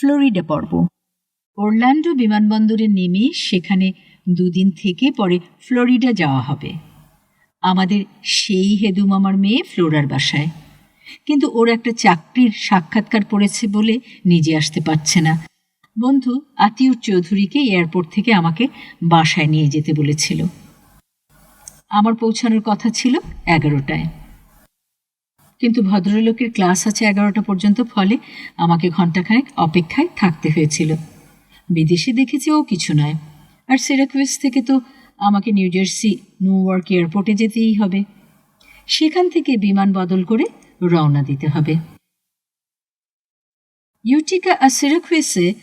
Florida পর্ব। Orlando বিমানবন্দরে নেমে সেখানে দুদিন থেকে পরে ফ্লোরিডা যাওয়া হবে। আমাদের সেই হেদু মামার মেয়ে ফ্লোরার বাসায়। কিন্তু ওর একটা চাকরির সাক্ষাৎকার পড়েছে বলে নিজে আসতে পারছে না। বন্ধু আতিউর চৌধুরীকে এয়ারপোর্ট থেকে আমাকে বাসায় নিয়ে যেতে বলেছিল। আমার পৌঁছানোর কথা ছিল এগারোটায়। কিন্তু ভদ্রলোকের ক্লাস আছে এগারোটা পর্যন্ত, ফলে আমাকে ঘন্টাখানেক অপেক্ষায় থাকতে হয়েছিল। বিদেশে দেখেছি ও কিছু নয়। আর সেরাকুইস থেকে তো আমাকে নিউ জার্সি, নিউ ইয়র্ক এয়ারপোর্টে যেতেই হবে। সেখান থেকে বিমান বদল করে রওনা দিতে হবে। ইউটিকা আর সেরাকুইসে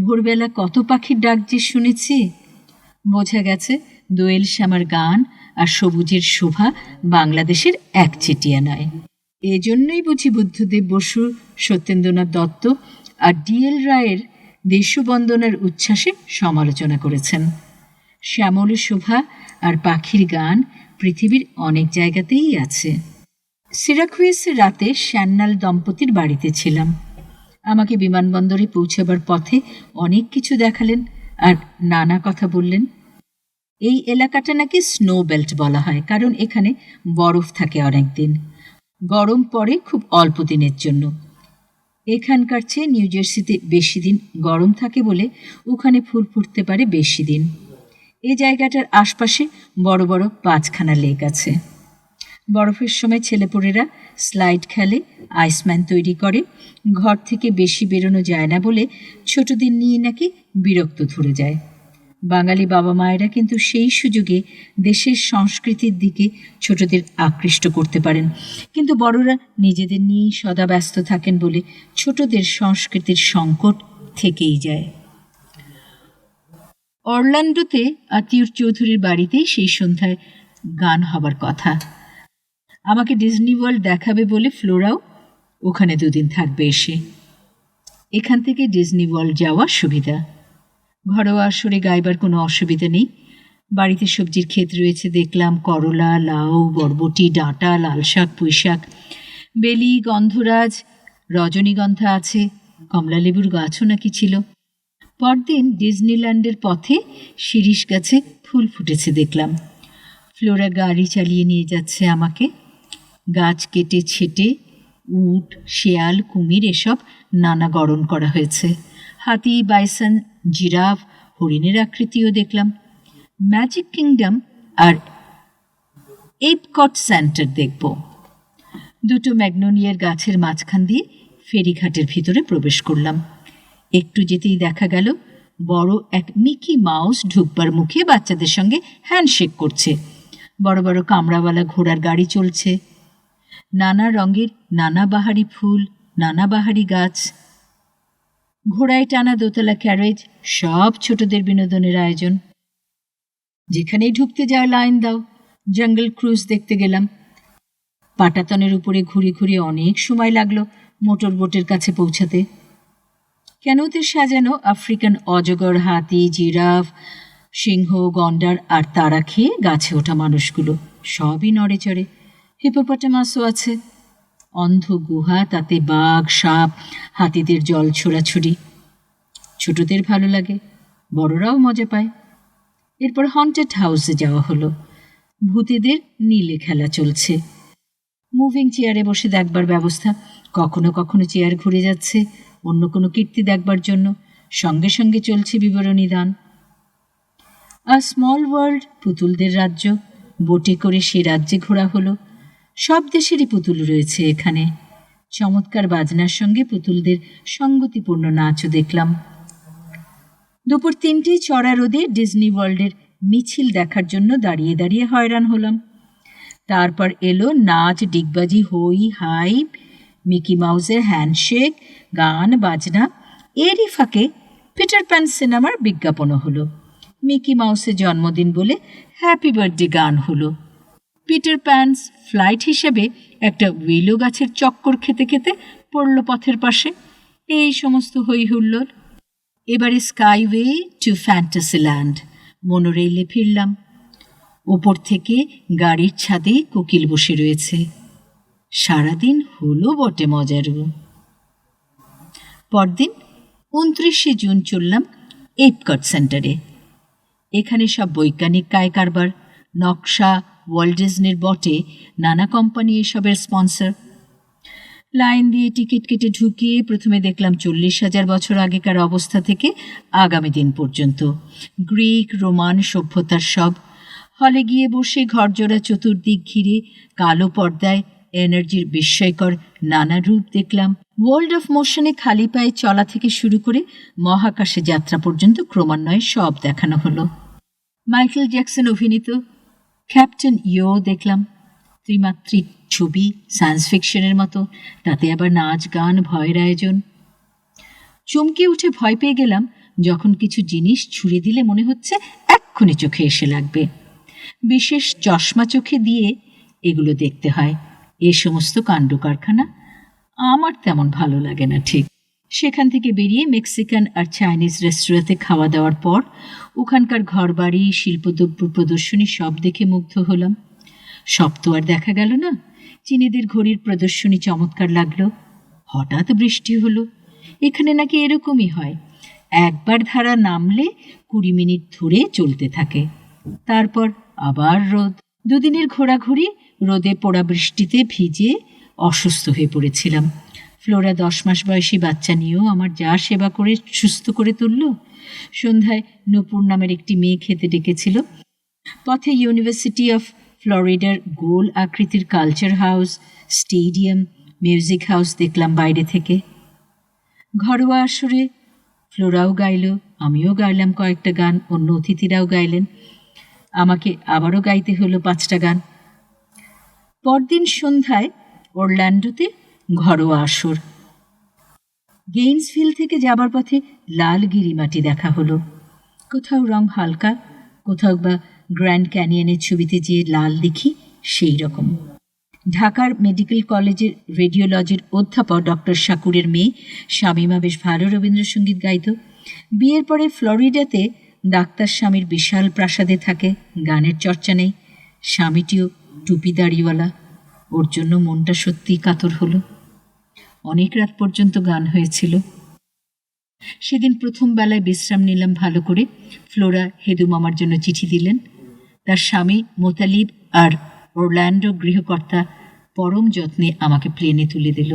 ভোরবেলা কত পাখির ডাক যে শুনেছি? বোঝা গেছে দোয়েল শ্যামার গান আর সবুজের শোভা বাংলাদেশের একচেটিয়া নয়। এজন্যই বুঝি বুদ্ধদেব বসু, সত্যেন্দ্রনাথ দত্ত আর ডিএল রায়ের দেশবন্দনার উচ্ছ্বাসে সমালোচনা করেছেন। শ্যামল শোভা আর পাখির গান পৃথিবীর অনেক জায়গাতেই আছে। সিরাকুয়েসে রাতে শ্যান্নাল দম্পতির বাড়িতে ছিলাম। আমাকে বিমানবন্দরে পৌঁছাবার পথে অনেক কিছু দেখালেন আর নানা কথা বললেন। এই এলাকাটা নাকি স্নো বেল্ট বলা হয়, কারণ এখানে বরফ থাকে অনেক দিন গরম পড়ে খুব অল্প দিনের জন্য। এখানকার চেয়ে নিউ জার্সিতে বেশি দিন গরম থাকে বলে ওখানে ফুল ফুটতে পারে বেশি দিন। এই জায়গাটার আশপাশে বড় বড় পাঁচখানা লেক আছে। বরফের সময় ছেলেপুলেরা স্লাইড খেলে, আইসম্যান তৈরি করে, ঘর থেকে বেশি বেরোনো যায় না বলে ছোটদের নিয়ে নাকি বিরক্ত ধরে যায়। বাঙালি বাবা মায়েরা কিন্তু সেই সুযোগে দেশের সংস্কৃতির দিকে ছোটদের আকৃষ্ট করতে পারেন। কিন্তু বড়রা নিজেদের নিয়েই সদা ব্যস্ত থাকেন বলে ছোটদের সংস্কৃতির সংকট থেকেই যায়। অরল্যান্ডোতে আতিউর চৌধুরীর বাড়িতেই সেই সন্ধ্যায় গান হবার কথা। আমাকে ডিজনি ওয়ার্ল্ড দেখাবে বলে ফ্লোরাও ওখানে দুদিন থাকবে এসে। এখান থেকে ডিজনি ওয়ার্ল্ড যাওয়ার সুবিধা। ঘরোয়া আসরে গাইবার কোনো অসুবিধা নেই। বাড়িতে সবজির ক্ষেত রয়েছে, দেখলাম করলা, লাউ, বরবটি, ডাঁটা, লাল শাক, পুঁই শাক, বেলি, গন্ধরাজ, রজনীগন্ধা আছে, কমলালেবুর গাছও নাকি ছিল। পরদিন ডিজনিল্যান্ডের পথে শিরিষ গাছে ফুল ফুটেছে দেখলাম। ফ্লোরা গাড়ি চালিয়ে নিয়ে যাচ্ছে আমাকে। গাছ কেটে ছেটে, উট, শেয়াল, কুমির, এসব নানা গড়ন করা হয়েছে। হাতি, বাইসন জিরাফ, হরিণের আকৃতিও দেখলাম। ম্যাজিক কিংডম আর এপকট সেন্টার দেখব। দুটো ম্যাগনোনিয়ার গাছের মাঝখান দিয়ে ফেরিঘাটের ভিতরে প্রবেশ করলাম। একটু যেতেই দেখা গেল, বড় এক মিকি মাউস ঢুকবার মুখে বাচ্চাদের সঙ্গে হ্যান্ডশেক করছে। বড় বড় কামড়াওয়ালা ঘোড়ার গাড়ি চলছে। নানা রঙের নানা বাহারি ফুল, নানা বাহারি গাছ। ঘোড়ায় টানা দোতলা ক্যারেজ সব ছোটদের বিনোদনের আয়োজন। যেখানেই ঢুকতে যায় লাইন দাও জঙ্গল ক্রুজ দেখতে গেলাম। পাটাতনের উপরে ঘুরে ঘুরে অনেক সময় লাগল মোটর বোটের কাছে পৌঁছাতে। কেন ওদের সাজানো আফ্রিকান অজগর, হাতি, জিরাফ, সিংহ, গন্ডার আর তারা খেয়ে গাছে ওঠা মানুষগুলো? সবই নড়ে চড়ে হিপোপটামাসও আছে। অন্ধ গুহা, তাতে বাঘ, সাপ, হাতিদের জল ছোড়াছুড়ি। ছোটদের ভালো লাগে, বড়রাও মজা পায়। এরপর হন্টেড হাউসে যাওয়া হলো। ভূতেদের নীলে খেলা চলছে। মুভিং চেয়ারে বসে দেখবার ব্যবস্থা। কখনো কখনো চেয়ার ঘুরে যাচ্ছে, অন্য কোনো কীর্তি দেখবার জন্য। সঙ্গে সঙ্গে চলছে বিবরণী দান আ স্মল ওয়ার্ল্ড পুতুলদের রাজ্য। বোটে করে সে রাজ্যে ঘোরা হলো। সব দেশেরই পুতুল রয়েছে এখানে। চমৎকার বাজনার সঙ্গে পুতুলদের সঙ্গতিপূর্ণ নাচও দেখলাম। দুপুর তিনটেই চড়া রোদে ডিজনি ওয়ার্ল্ডের মিছিল দেখার জন্য দাঁড়িয়ে দাঁড়িয়ে হয়রান হলাম। তারপর এলো নাচ, ডিগবাজি, হই হাই মিকি মাউসের হ্যান্ডশেক, গান, বাজনা। এরই ফাঁকে পিটার প্যান সিনেমার বিজ্ঞাপনও হলো। মিকি মাউসের জন্মদিন বলে হ্যাপি বার্থডে গান হলো। পিটার প্যান্স ফ্লাইট হিসেবে একটা উইলো গাছের চক্কর খেতে খেতে পড়ল পথের পাশে। এই সমস্ত হই হুল্লোড়। এবারে স্কাইওয়ে টু ফ্যান্টাসিল্যান্ড। মনোরেলে ফিরলাম। ওপর থেকে গাড়ির ছাদে কোকিল বসে রয়েছে। সারাদিন হলো বটে মজারু পরদিন উনত্রিশে জুন চললাম এপকট সেন্টারে। এখানে সব বৈজ্ঞানিক কায় কারবার নকশা ওয়ার্ল্ড ডিজনির বটে নানা কোম্পানি এসবের স্পন্সর। লাইন দিয়ে টিকিট কেটে ঢুকিয়ে প্রথমে দেখলাম চল্লিশ হাজার বছর আগেকার অবস্থা থেকে আগামী দিন পর্যন্ত। গ্রিক, রোমান সভ্যতার সব। হলে গিয়ে বসে ঘরজোড়া চতুর্দিক ঘিরে কালো পর্দায় এনার্জির বিস্ময়কর নানা রূপ দেখলাম। ওয়ার্ল্ড অফ মোশনে খালি পায়ে চলা থেকে শুরু করে মহাকাশে যাত্রা পর্যন্ত ক্রমান্বয়ে সব দেখানো হলো। মাইকেল জ্যাকসন অভিনীত ক্যাপ্টেন ইয়ো দেখলাম, ত্রিমাত্রিক ছবি সায়েন্স ফিকশনের মতো। তাতে আবার নাচ, গান, ভয়ের আয়োজন। চমকে উঠে ভয় পেয়ে গেলাম, যখন কিছু জিনিস ছুঁড়ে দিলে মনে হচ্ছে এক্ষুনি চোখে এসে লাগবে। বিশেষ চশমা চোখে দিয়ে এগুলো দেখতে হয়। এ সমস্ত কাণ্ড কারখানা আমার তেমন ভালো লাগে না ঠিক। সেখান থেকে বেরিয়ে মেক্সিকান আর চাইনিজ রেস্তোরাঁতে খাওয়া দাওয়ার পর ওখানকার ঘরবাড়ি, শিল্পদ্রব্য প্রদর্শনী সব দেখে মুগ্ধ হলাম। সব তো আর দেখা গেল না। চীনেদের ঘড়ির প্রদর্শনী চমৎকার লাগল। হঠাৎ বৃষ্টি হলো। এখানে নাকি এরকমই হয়। একবার ধারা নামলে কুড়ি মিনিট ধরে চলতে থাকে। তারপর আবার রোদ। দুদিনের ঘোরাঘুরি, রোদে পোড়া বৃষ্টিতে ভিজে অসুস্থ হয়ে পড়েছিলাম। ফ্লোরা দশ মাস বয়সী বাচ্চা নিয়েও আমার যা সেবা করে সুস্থ করে তুলল। সন্ধ্যায় নূপুর নামের একটি মেয়ে খেতে ডেকেছিল। পথে ইউনিভার্সিটি অফ ফ্লোরিডার গোল আকৃতির culture house stadium music house দেখলাম বাইরে থেকে। ঘরোয়া আসরে ফ্লোরাও গাইল, আমিও গাইলাম কয়েকটা গান, অন্য অতিথিরাও গাইলেন। আমাকে আবারও গাইতে হলো পাঁচটা গান। পরদিন সন্ধ্যায় ওরল্যান্ডোতে ঘরোয়া আসর। গেইন্সভিল থেকে যাবার পথে লাল গিরিমাটি দেখা হলো। কোথাও রং হালকা, কোথাও বা গ্র্যান্ড ক্যানিয়নের ছবিতে যে লাল দেখি, সেই রকম। ঢাকার মেডিকেল কলেজের রেডিওলজির অধ্যাপক ডক্টর শাকুরের মেয়ে শামীমা বেশ ভালো রবীন্দ্রসঙ্গীত গাইত। বিয়ের পরে ফ্লোরিডাতে ডাক্তার স্বামীর বিশাল প্রাসাদে থাকে, গানের চর্চা নেই। স্বামীটিও টুপি দাড়িওয়ালা। ওর জন্য মনটা সত্যিই কাতর হলো। অনেক রাত পর্যন্ত গান হয়েছিল। সেদিন প্রথম বেলায় বিশ্রাম নিলাম ভালো করে। ফ্লোরা হেদু মামার জন্য চিঠি দিলেন। তার স্বামী মোতালিব আর অরল্যান্ডো গৃহকর্তা পরম যত্নে আমাকে প্লেনে তুলে দিল।